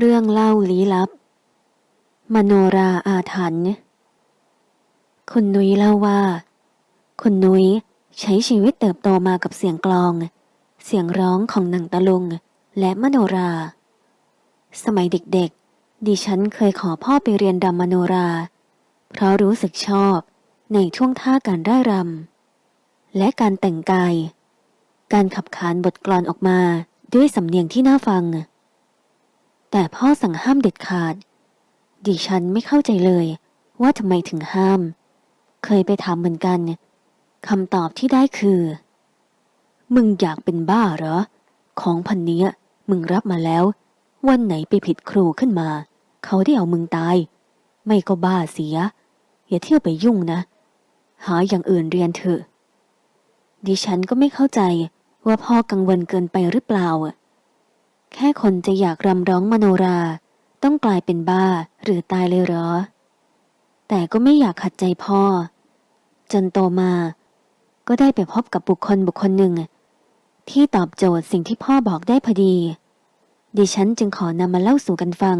เรื่องเล่าลี้ลับ มโนราอาถรรพ์คุณนุ้ยเล่าว่า คุณนุ้ยใช้ชีวิตเติบโตมากับเสียงกลอง เสียงร้องของหนังตะลุง และมโนรา สมัยเด็กๆ ดิฉันเคยขอพ่อไปเรียนรำมโนรา เพราะรู้สึกชอบในท่วงท่าการร่ายรำและการแต่งกาย การขับขานบทกลอนออกมาด้วยสำเนียงที่น่าฟัง แต่พ่อสั่งห้ามเด็ดขาด ดิฉันไม่เข้าใจเลยว่าทำไมถึงห้าม เคยไปถามเหมือนกันคำตอบที่ได้คือ มึงอยากเป็นบ้าเหรอ ของพันเนี้ยมึงรับมาแล้ว วันไหนไปผิดครูขึ้นมา เขาได้เอามึงตาย ไม่ก็บ้าเสีย อย่าเที่ยวไปยุ่งนะ หาอย่างอื่นเรียนเถอะ ดิฉันก็ไม่เข้าใจว่าพ่อกังวลเกินไปหรือเปล่า แค่คนจะอยากรำร้องมโนรา ต้องกลายเป็นบ้าหรือตายเลยเหรอ แต่ก็ไม่อยากขัดใจพ่อ จนโตมา ก็ได้ไปพบกับบุคคลบุคคลหนึ่ง ที่ตอบโจทย์สิ่งที่พ่อบอกได้พอดี ดิฉันจึงขอนำมาเล่าสู่กันฟัง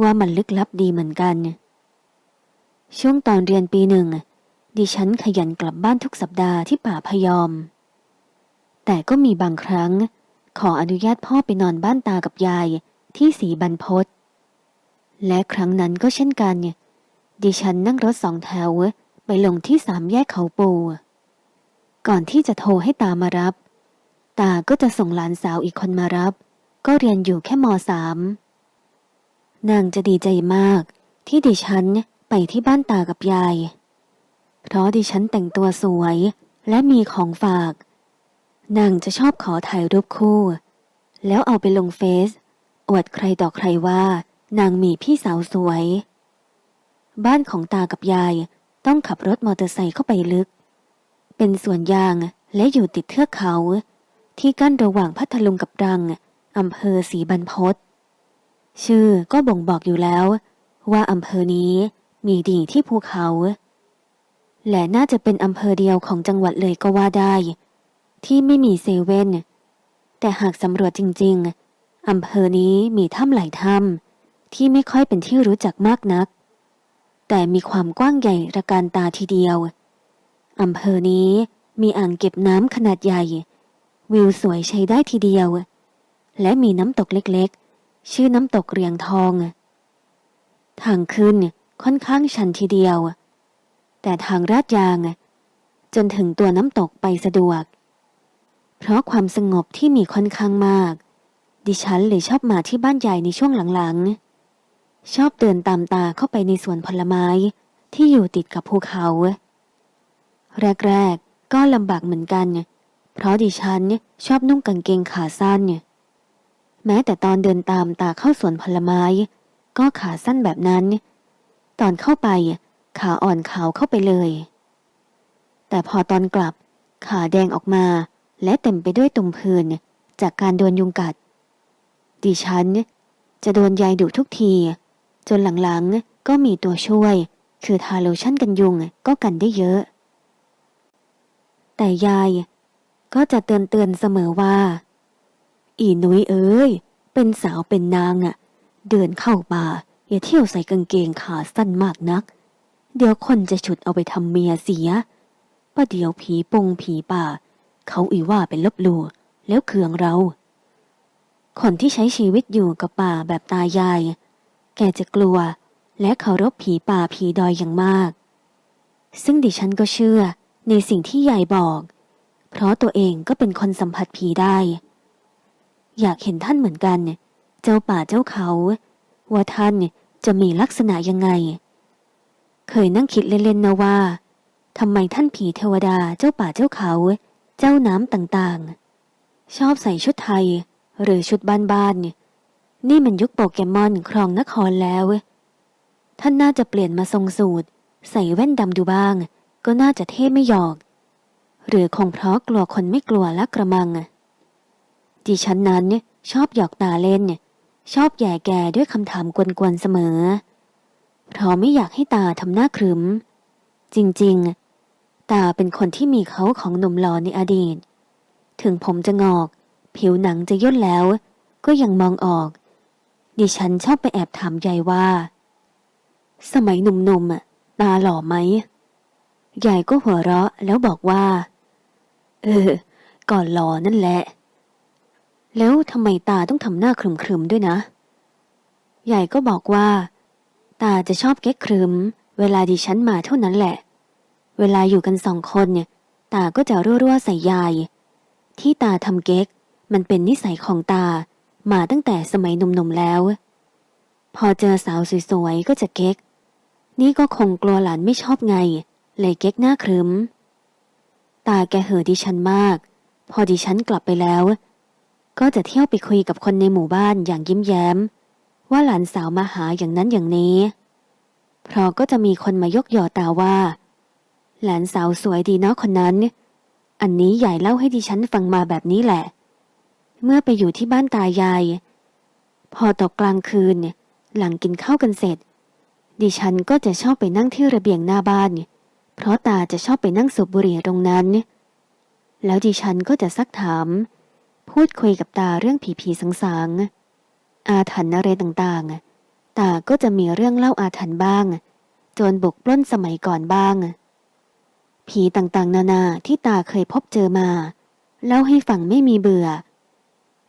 ว่ามันลึกลับดีเหมือนกัน ช่วงตอนเรียนปีหนึ่ง ดิฉันขยันกลับบ้านทุกสัปดาห์ที่ป่าพยอม แต่ก็มีบางครั้ง ขออนุญาตพ่อไปนอนบ้านตากับยายที่สีบรรพตและครั้งนั้นก็เช่นกัน ดิฉันนั่งรถสองแถวไปลงที่สามแยกเขาปู ก่อนที่จะโทรให้ตามารับ ตาก็จะส่งหลานสาวอีกคนมารับ ก็เรียนอยู่แค่มสามนางจะดีใจมากที่ดิฉันไปที่บ้านตากับยาย เพราะดิฉันแต่งตัวสวยและมีของฝาก นางจะชอบขอถ่ายรูปคู่ แล้วเอาไปลงเฟซ อวดใครต่อใครว่า นางมีพี่สาวสวย บ้านของตากับยายต้องขับรถมอเตอร์ไซค์เข้าไปลึก เป็นสวนยางและอยู่ติดเทือกเขา ที่กั้นระหว่างพัทลุงกับรังอำเภอศรีบรรพตชื่อก็บ่งบอกอยู่แล้ว ว่าอำเภอนี้มีดีที่ภูเขา และน่าจะเป็นอำเภอเดียวของจังหวัดเลยก็ว่าได้ ที่ไม่มีเซเว่น แต่หากสำรวจจริง ๆ อำเภอนี้มีถ้ำหลายถ้ำที่ไม่ค่อยเป็นที่รู้จักมากนัก แต่มีความกว้างใหญ่ระการตาทีเดียว อำเภอนี้มีอ่างเก็บน้ำขนาดใหญ่ วิวสวยใช้ได้ทีเดียว และมีน้ำตกเล็กๆ ชื่อน้ำตกเรียงทอง ทางขึ้นค่อนข้างชันทีเดียว แต่ทางลาดยาง จนถึงตัวน้ำตกไปสะดวก เพราะความสงบที่มีค่อนข้างมาก ดิฉันเลยชอบมาที่บ้านใหญ่ในช่วงหลังๆ ชอบเดินตามตาเข้าไปในสวนผลไม้ที่อยู่ติดกับภูเขา แรกๆ ก็ลำบากเหมือนกัน เพราะดิฉันชอบนุ่งกางเกงขาสั้น แม้แต่ตอนเดินตามตาเข้าสวนผลไม้ ก็ขาสั้นแบบนั้น ตอนเข้าไปขาอ่อนขาวเข้าไปเลย แต่พอตอนกลับขาแดงออกมา และเต็มไปด้วยตุ่มผื่นจากการโดนยุงกัด ดิฉันจะโดนยายดุทุกที จนหลังๆก็มีตัวช่วย คือทาโลชั่นกันยุงก็กันได้เยอะ แต่ยายก็จะเตือนเตือนๆเสมอว่า อีนุ้ยเอ้ย เป็นสาวเป็นนางอะเดินเข้าป่าอย่าเที่ยวใส่กางเกงขาสั้นมากนัก เดี๋ยวคนจะฉุดเอาไปทำเมียเสียประเดี๋ยวผีปงผีป่า เขาอีว่าเป็นลบลู่แล้วเคืองเรา คนที่ใช้ชีวิตอยู่กับป่าแบบตายาย แกจะกลัวและเคารพผีป่าผีดอยอย่างมาก ซึ่งดิฉันก็เชื่อในสิ่งที่ยายบอก เพราะตัวเองก็เป็นคนสัมผัสผีได้ อยากเห็นท่านเหมือนกัน เจ้าป่าเจ้าเขา ว่าท่านจะมีลักษณะยังไง เคยนั่งคิดเล่นๆนะว่าทำไมท่านผีเทวดาเจ้าป่าเจ้าเขา เจ้าน้ำต่างๆ ชอบใส่ชุดไทย หรือชุดบ้านๆ นี่มันยุคโปเกมอนครองนครแล้ว ท่านน่าจะเปลี่ยนมาทรงสูตร ใส่แว่นดำดูบ้าง ก็น่าจะเท่ไม่หยอก หรือคงเพราะกลัวคนไม่กลัวละกระมัง ดิฉันนั้นชอบหยอกตาเล่น ชอบแย่แกด้วยคำถามกวนๆเสมอ เพราะไม่อยากให้ตาทำหน้าครึม จริงๆ ตาเป็นคนที่มีเขาของหนุ่มหล่อในอดีต ถึงผมจะงอก ผิวหนังจะย่นแล้ว ก็ยังมองออก ดิฉันชอบไปแอบถามยายว่า สมัยหนุ่มๆอะตาหล่อไหมยายก็หัวเราะแล้วบอกว่า เออ ก่อนหล่อนั่นแหละ แล้วทำไมตาต้องทำหน้าครึมๆด้วยนะยายก็บอกว่า ตาจะชอบเก๊กครึม เวลาดิฉันมาเท่านั้นแหละ เวลาอยู่กันสองคนเนี่ย ตาก็จะรั่วๆใส่ยาย ที่ตาทำเก๊ก มันเป็นนิสัยของตา มาตั้งแต่สมัยหนุ่มๆแล้ว พอเจอสาวสวยๆก็จะเก๊ก นี่ก็คงกลัวหลานไม่ชอบไง เลยเก๊กหน้าครึมตาแกเห่อดิฉันมาก พอดิฉันกลับไปแล้ว ก็จะเที่ยวไปคุยกับคนในหมู่บ้านอย่างยิ้มแย้ม ว่าหลานสาวมาหาอย่างนั้นอย่างนี้ เพราะก็จะมีคนมายกยอตาว่า หลานสาวสวยดีเนาะคนนั้น อันนี้ใหญ่เล่าให้ดิฉันฟังมาแบบนี้แหละ เมื่อไปอยู่ที่บ้านตายาย พอตกกลางคืน หลังกินข้าวกันเสร็จ ดิฉันก็จะชอบไปนั่งที่ระเบียงหน้าบ้าน เพราะตาจะชอบไปนั่งสูบบุหรี่ตรงนั้น แล้วดิฉันก็จะซักถาม พูดคุยกับตาเรื่องผีผีๆสางอาถรรพ์อะไรต่างๆ ตาก็จะมีเรื่องเล่าอาถรรพ์บ้างจรบุกปล้นสมัยก่อนบ้าง ผีต่างๆ นานาที่ตาเคยพบเจอมา เล่าให้ฟังไม่มีเบื่อ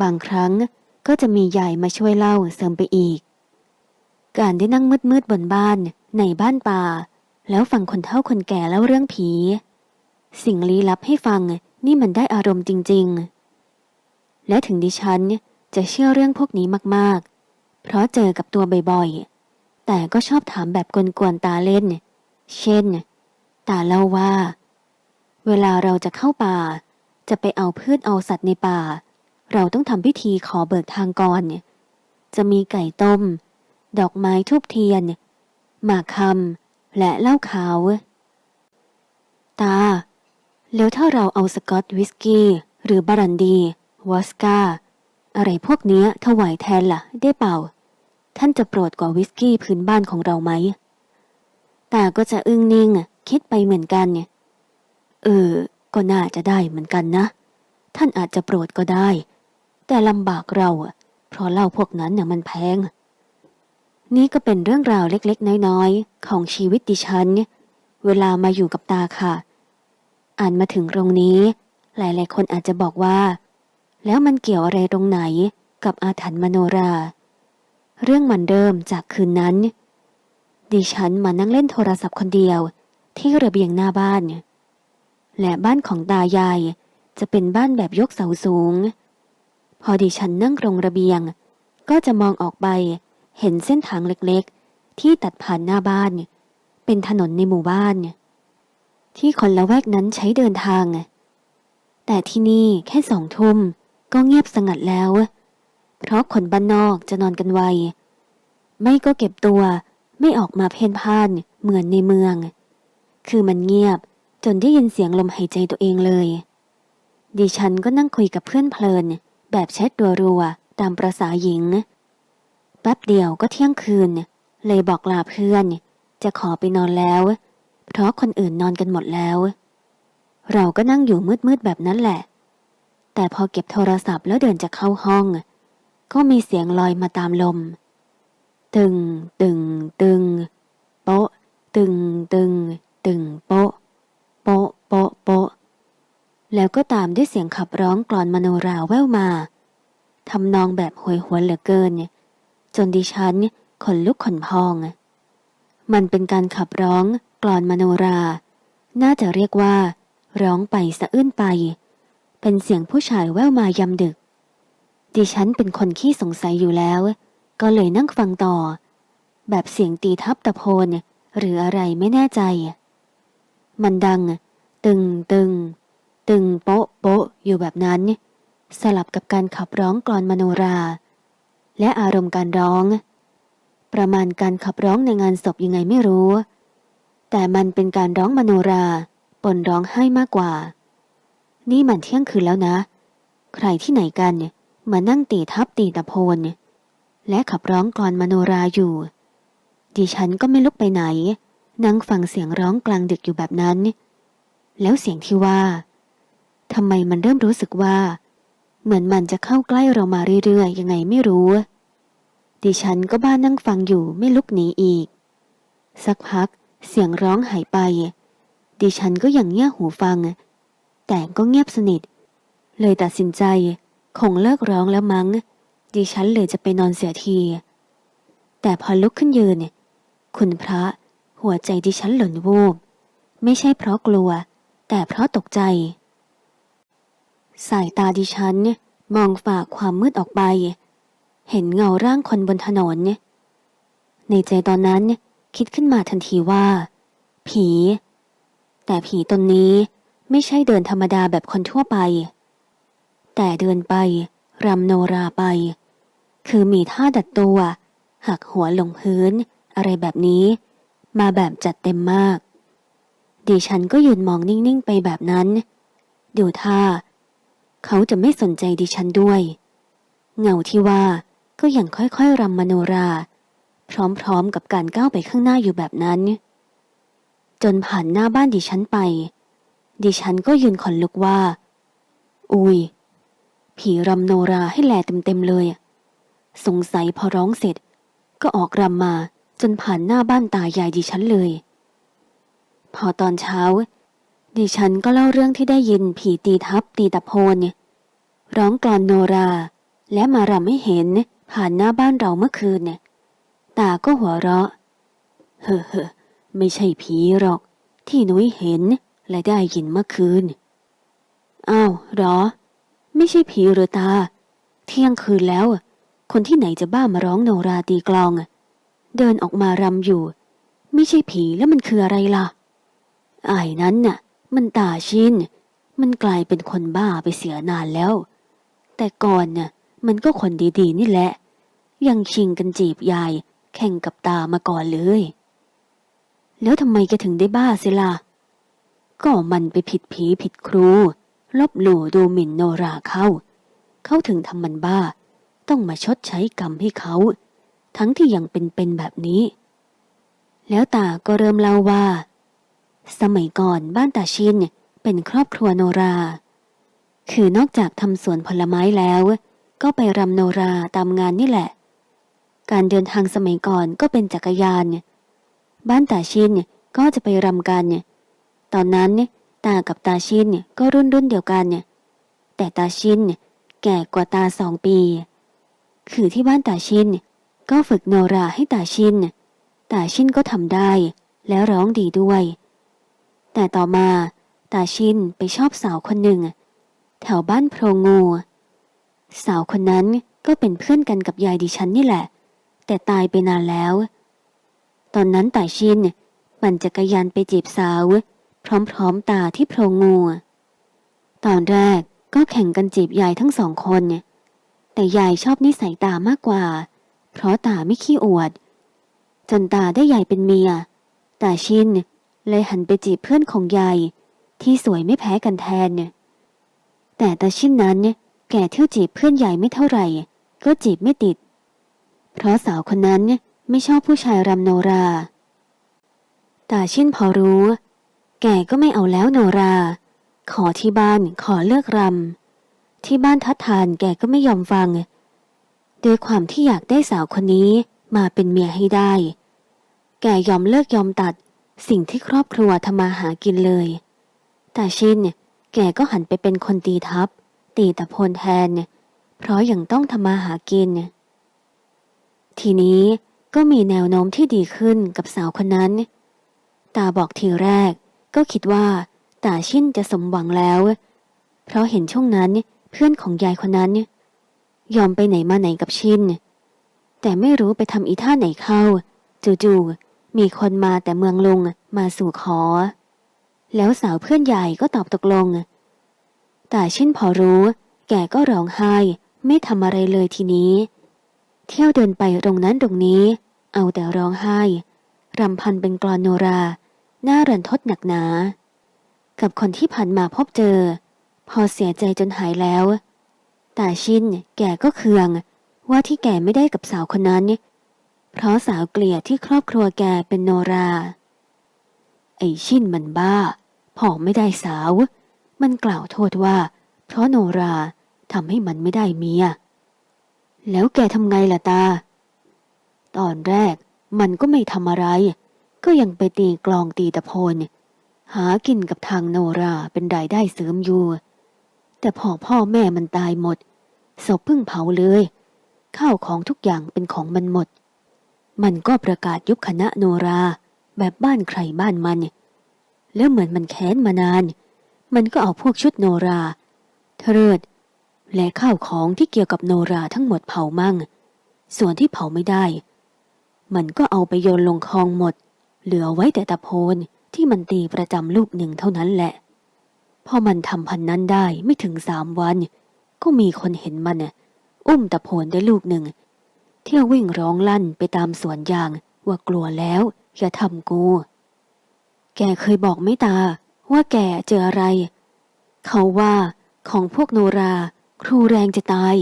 บางครั้งก็จะมียายมาช่วยเล่าเสริมไปอีก การได้นั่งมืดๆบนบ้านในบ้านป่า แล้วฟังคนเฒ่าคนแก่เล่าเรื่องผี สิ่งลี้ลับให้ฟังนี่มันได้อารมณ์จริง ๆ และถึงดิฉันจะเชื่อเรื่องพวกนี้มากๆ เพราะเจอกับตัวบ่อยๆ แต่ก็ชอบถามแบบกวนๆตาเล่น เช่น ตาเล่าว่า เวลาเราจะเข้าป่า จะไปเอาพืชเอาสัตว์ในป่า เราต้องทำพิธีขอเบิกทางก่อน จะมีไก่ต้ม ดอกไม้ทูบเทียน หมากคำและเหล้าขาว ตา แล้วถ้าเราเอาสกอตวิสกี้ หรือบารันดีวอสกาอะไรพวกเนี้ยถวายแทนล่ะ ได้เปล่า ท่านจะโปรดกว่าวิสกี้พื้นบ้านของเราไหมตาก็จะอึ้งนิ่ง คิดไปเหมือนกันเนี่ยเออ ก็น่าจะได้เหมือนกันนะ ท่านอาจจะโปรดก็ได้ แต่ลำบากเราอะเพราะเหล้าพวกนั้นเนี่ยมันแพง นี่ก็เป็นเรื่องราวเล็กๆ น้อยๆ ของชีวิตดิฉัน เวลามาอยู่กับตาค่ะ อ่านมาถึงตรงนี้ หลายๆ คนอาจจะบอกว่า แล้วมันเกี่ยวอะไรตรงไหนกับอาถรรพ์มโนรา เรื่องมันเริ่มจากคืนนั้น ดิฉันมานั่งเล่นโทรศัพท์คนเดียว ที่ระเบียงหน้าบ้าน และบ้านของตายายจะเป็นบ้านแบบยกเสาสูง พอดิฉันนั่งตรงระเบียง ก็จะมองออกไปเห็นเส้นทางเล็กๆ ที่ตัดผ่านหน้าบ้าน เป็นถนนในหมู่บ้าน ที่คนละแวกนั้นใช้เดินทาง แต่ที่นี่แค่สองทุ่มก็เงียบสงัดแล้ว เพราะคนบ้านนอกจะนอนกันไว ไม่ก็เก็บตัวไม่ออกมาเพ่นพ่านเหมือนในเมือง คือมันเงียบจนได้ยินเสียงลมหายใจตัวเองเลย ดิฉันก็นั่งคุยกับเพื่อนเพลิน แบบแชทรัวๆตามประษาหญิง แป๊บเดียวก็เที่ยงคืน เลยบอกลาเพื่อน จะขอไปนอนแล้ว เพราะคนอื่นนอนกันหมดแล้ว เราก็นั่งอยู่มืดๆแบบนั้นแหละ แต่พอเก็บโทรศัพท์แล้วเดินจะเข้าห้อง ก็มีเสียงลอยมาตามลม ตึง ตึง ตึง โป๊ะ ตึง ตึง ตึงโป๊ะโป๊ะโป๊ะโป๊ะแล้วก็ตามด้วยเสียงขับร้องกลอนมโนราแว่วมาทำนองแบบหวยหวนเหลือเกิน จนดิฉันขนลุกขนพอง มันเป็นการขับร้องกลอนมโนรา น่าจะเรียกว่า ร้องไปสะอื้นไป เป็นเสียงผู้ชายแว่วมายำดึก ดิฉันเป็นคนขี้สงสัยอยู่แล้ว ก็เลยนั่งฟังต่อ แบบเสียงตีทับตะโพนหรืออะไรไม่แน่ใจ มันดัง ตึงตึง ตึงโป๊ะโป๊ะอยู่แบบนั้น สลับกับการขับร้องกลอนมโนรา และอารมณ์การร้อง ประมาณการขับร้องในงานศพยังไงไม่รู้ แต่มันเป็นการร้องมโนราปนร้องไห้มากกว่า นี่มันเที่ยงคืนแล้วนะ ใครที่ไหนกันมานั่งตีทับตีตะโพน และขับร้องกลอนมโนราอยู่ ดิฉันก็ไม่ลุกไปไหน นั่งฟังเสียงร้องกลางดึกอยู่แบบนั้น แล้วเสียงที่ว่าทำไมมันเริ่มรู้สึกว่า เหมือนมันจะเข้าใกล้เรามาเรื่อยๆยังไงไม่รู้ ดิฉันก็บ้านั่งฟังอยู่ไม่ลุกหนีอีก สักพักเสียงร้องหายไป ดิฉันก็ยังเงี่ยหูฟัง แต่ก็เงียบสนิท เลยตัดสินใจคงเลิกร้องแล้วมั้ง ดิฉันเลยจะไปนอนเสียที แต่พอลุกขึ้นยืน คุณพระ หัวใจดิฉันหล่นวูบ ไม่ใช่เพราะกลัว แต่เพราะตกใจ สายตาดิฉันมองฝ่าความมืดออกไป เห็นเงาร่างคนบนถนน ในใจตอนนั้นคิดขึ้นมาทันทีว่า ผี แต่ผีตนนี้ไม่ใช่เดินธรรมดาแบบคนทั่วไป แต่เดินไปรำโนราไป คือมีท่าดัดตัว หักหัวลงพื้น อะไรแบบนี้ มาแบบจัดเต็มมาก ดิฉันก็ยืนมองนิ่งๆไปแบบนั้น ดูท่า เขาจะไม่สนใจดิฉันด้วย เงาที่ว่าก็ยังค่อยๆรำมโนรา พร้อมๆกับการก้าวไปข้างหน้าอยู่แบบนั้น จนผ่านหน้าบ้านดิฉันไป ดิฉันก็ยืนขนลุกว่า อุยผีรำโนราให้แลเต็มๆเลย สงสัยพอร้องเสร็จก็ออกรำมา จนผ่านหน้าบ้านตายายดิฉันเลย พอตอนเช้า ดิฉันก็เล่าเรื่องที่ได้ยินผีตีทับตีตะโพนเนี่ยร้องกลอนโนรา และมารำให้เห็นผ่านหน้าบ้านเราเมื่อคืนเนี่ยตาก็หัวเราะ เฮ้อเฮ้อไม่ใช่ผีหรอก ที่นุ้ยเห็นและได้ยินเมื่อคืน อ้าวหรอ ไม่ใช่ผีหรือตา เที่ยงคืนแล้ว คนที่ไหนจะบ้ามาร้องโนราตีกลองอะ เดินออกมารำอยู่ ไม่ใช่ผีแล้วมันคืออะไรล่ะไอ้นั้นน่ะ มันตาชินมันกลายเป็นคนบ้าไปเสียนานแล้ว แต่ก่อนน่ะ มันก็คนดีๆ นี่แหละ ยังชิงกันจีบยาย แข่งกับตามาก่อนเลย แล้วทำไมแกถึงได้บ้าสิล่ะก็มันไปผิดผีผิดครู ลบหลู่ดูหมิ่นโนราเข้า เขาถึงทำมันบ้า ต้องมาชดใช้กรรมให้เขา ทั้งที่ยังเป็นๆแบบนี้ แล้วตาก็เริ่มเล่าว่า สมัยก่อนบ้านตาชินเป็นครอบครัวโนรา คือนอกจากทำสวนผลไม้แล้ว ก็ไปรำโนราตามงานนี่แหละ การเดินทางสมัยก่อนก็เป็นจักรยาน บ้านตาชินก็จะไปรำกัน ตอนนั้นตากับตาชินก็รุ่นรุ่นเดียวกัน แต่ตาชินแก่กว่าตาสองปี คือที่บ้านตาชิน ก็ฝึกโนราให้ตาชิน ตาชินก็ทำได้ แล้วร้องดีด้วย แต่ต่อมา ตาชินไปชอบสาวคนหนึ่ง แถวบ้านโพรงงู สาวคนนั้นก็เป็นเพื่อนกันกับยายดิฉันนี่แหละ แต่ตายไปนานแล้ว ตอนนั้นตาชินปั่นจักรยานไปจีบสาว พร้อมๆตาที่โพรงงู ตอนแรกก็แข่งกันจีบยายทั้งสองคน แต่ยายชอบนิสัยตามากกว่า เพราะตาไม่ขี้อวด จนตาได้ยายเป็นเมีย ตาชินเลยหันไปจีบเพื่อนของยายที่สวยไม่แพ้กันแทนเนี่ยแต่ตาชินนั้นเนี่ยแก่เที่ยวจีบเพื่อนใหญ่ไม่เท่าไหร่ ก็จีบไม่ติด เพราะสาวคนนั้นเนี่ยไม่ชอบผู้ชายรำโนรา ตาชินพอรู้ แกก็ไม่เอาแล้วโนรา ขอที่บ้านขอเลิกรำที่บ้านทัดทานแกก็ไม่ยอมฟัง ด้วยความที่อยากได้สาวคนนี้มาเป็นเมียให้ได้ แกยอมเลิกยอมตัดสิ่งที่ครอบครัวทำมาหากินเลย แต่ชินเนี่ยแกก็หันไปเป็นคนตีทับ ตีตะโพนแทนเนี่ยเพราะยังต้องทำมาหากินเนี่ยทีนี้ก็มีแนวโน้มที่ดีขึ้นกับสาวคนนั้น ตาบอกทีแรกก็คิดว่าตาชินจะสมหวังแล้ว เพราะเห็นช่วงนั้นเพื่อนของยายคนนั้น ยอมไปไหนมาไหนกับชิน แต่ไม่รู้ไปทำอีท่าไหนเข้า จู่ๆมีคนมาแต่เมืองลงมาสู่ขอ แล้วสาวเพื่อนใหญ่ก็ตอบตกลง แตาชินพอรู้ แกก็ร้องไห้ ไม่ทำอะไรเลยทีนี้ เที่ยวเดินไปตรงนั้นตรงนี้ เอาแต่ร้องไห้รำพันเป็นกลอนโนราหน้ารันทดหนักหนา กับคนที่ผ่านมาพบเจอ พอเสียใจจนหายแล้ว ตาชินแกก็เคือง ว่าที่แกไม่ได้กับสาวคนนั้น เพราะสาวเกลียดที่ครอบครัวแกเป็นโนรา ไอชินมันบ้าพอไม่ได้สาว มันกล่าวโทษว่า เพราะโนราทำให้มันไม่ได้เมีย แล้วแกทำไงล่ะตา ตอนแรกมันก็ไม่ทำอะไร ก็ยังไปตีกลองตีตะโพนหากินกับทางโนราเป็นรายได้เสริมอยู่ แต่พอพ่อแม่มันตายหมด ศพเพิ่งเผาเลย ข้าวของทุกอย่างเป็นของมันหมด มันก็ประกาศยุบคณะโนรา แบบบ้านใครบ้านมัน แล้วเหมือนมันแค้นมานาน มันก็เอาพวกชุดโนราเทเริดและข้าวของที่เกี่ยวกับโนราทั้งหมดเผามั่ง ส่วนที่เผาไม่ได้ มันก็เอาไปโยนลงคลองหมด เหลือไว้แต่ตะโพนที่มันตีประจำลูกหนึ่งเท่านั้นแหละ พอมันทำพันนั้นได้ไม่ถึงสามวัน ก็มีคนเห็นมันน่ะอุ้มตะโพนได้ลูกหนึ่ง เที่ยววิ่งร้องลั่นไปตามสวนยางว่ากลัวแล้ว อย่าทำกู แกเคยบอกไม่ตา ว่าแกเจออะไร เขาว่าของพวกโนรา ครูแรงจะตาย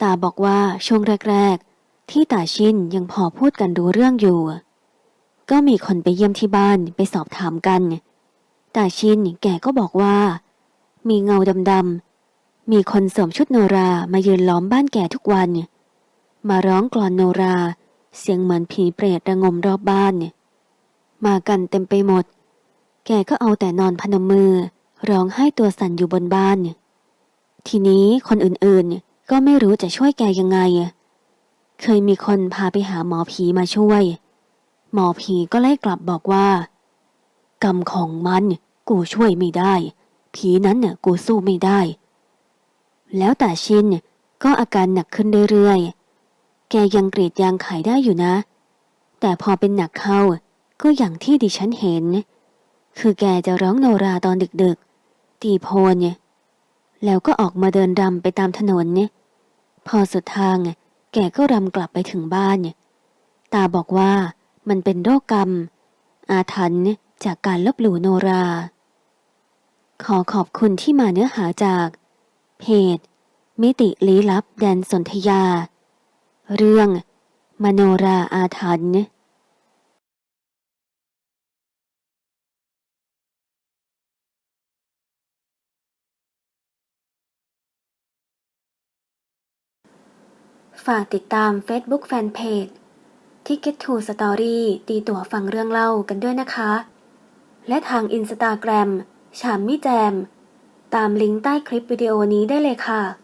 ตาบอกว่าช่วงแรก ๆ ที่ตาชินยังพอพูดกันรู้เรื่องอยู่ ก็มีคนไปเยี่ยมที่บ้านไปสอบถามกัน ตาชินแกก็บอกว่า มีเงาดำๆ มีคนสวมชุดโนรามายืนล้อมบ้านแกทุกวัน มาร้องกลอนโนรา เสียงเหมือนผีเปรตระงมรอบบ้าน มากันเต็มไปหมด แกก็เอาแต่นอนพนมมือ ร้องไห้ตัวสั่นอยู่บนบ้าน ทีนี้คนอื่นๆก็ไม่รู้จะช่วยแกยังไง เคยมีคนพาไปหาหมอผีมาช่วย หมอผีก็ไล่กลับบอกว่า กรรมของมัน กูช่วยไม่ได้ ผีนั้นน่ะกูสู้ไม่ได้ แล้วแต่ชินก็อาการหนักขึ้นเรื่อยๆ แกยังกรีดยางขายได้อยู่นะ แต่พอเป็นหนักเข้าก็อย่างที่ดิฉันเห็น คือแกจะร้องโนราตอนดึกๆ ตีโพนเนี่ยแล้วก็ออกมาเดินรำไปตามถนนเนี่ยพอสุดทางแกก็รำกลับไปถึงบ้านเนี่ยตาบอกว่ามันเป็นโรคกรรม อาถรรพ์จากการลบหลู่โนรา ขอขอบคุณที่มาเนื้อหาจาก เพจมิติลี้ลับแดนสนธยา เรื่อง มโนราอาถรรพ์ฝากติดตาม Facebook Fanpage Ticket to Story ตีตั๋วฟังเรื่องเล่ากันด้วยนะคะ และทาง Instagram ชามมิแจม ตามลิงก์ใต้คลิปวิดีโอนี้ได้เลยค่ะ